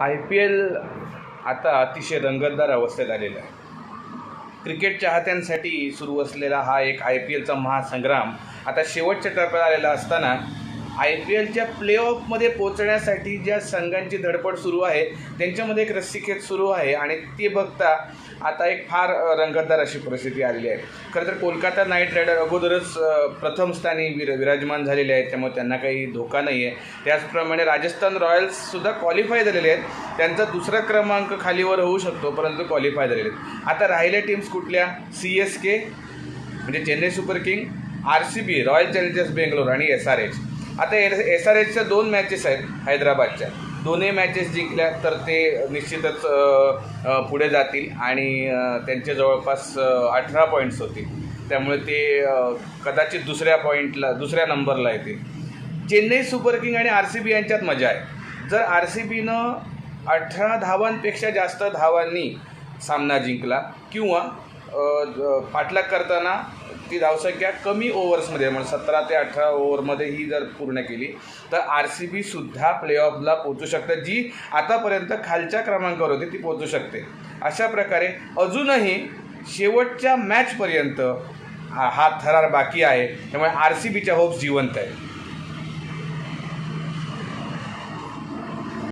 I P L आता अतिशय रंगतदार अवस्थेत आलेला आहे. क्रिकेट चाहत्यांसाठी सुरू असलेला हा एक आय पी एलचा महासंग्राम आता शेवटच्या टप्प्यात आलेला असताना आय पी एलच्या प्लेऑफमध्ये पोचण्यासाठी ज्या संघांची धडपड सुरू आहे त्यांच्यामध्ये एक रस्सीखेच सुरू आहे आणि ते बघता आता एक फार रंगतदार अशी परिस्थिती आलेली आहे. खरं तर कोलकाता नाईट रायडर अगोदरच प्रथम स्थानी विर विराजमान झालेले आहेत त्यामुळे त्यांना काही धोका नाही आहे त्याचप्रमाणे राजस्थान रॉयल्ससुद्धा क्वालिफाय झालेले आहेत. त्यांचा दुसरा क्रमांक खालीवर होऊ शकतो परंतु क्वालिफाय झालेले आहेत. आता राहिल्या टीम्स कुठल्या? सी एस के म्हणजे Chennai super king R C B royal challengers Bangalore आणि एस आर एच आता एस एस आर एचच्या दोन मॅचेस आहेत हैदराबादच्या. दोन्ही मॅचेस जिंकल्या तर ते निश्चितच पुढे जातील आणि त्यांचे जवळपास अठरा पॉईंट्स होतील. त्यामुळे ते कदाचित दुसऱ्या पॉईंटला दुसऱ्या नंबरला येतील. चेन्नई सुपर किंग आणि आर सी बी यांच्यात मजा आहे. जर आर सी बीनं अठरा धावांपेक्षा जास्त धावांनी सामना जिंकला किंवा पाठलाग करताना ती धावसंख्या कमी ओव्हर्समध्ये म्हणजे सतरा ते अठरा ओव्हरमध्ये ही जर पूर्ण केली तर आर सी बीसुद्धा प्लेऑफला पोचू शकते. जी आतापर्यंत खालच्या क्रमांकावर होती ती पोचू शकते. अशा प्रकारे अजूनही शेवटच्या मॅचपर्यंत हा हा थरार बाकी आहे. त्यामुळे आर सी बीच्या होप्स जिवंत आहे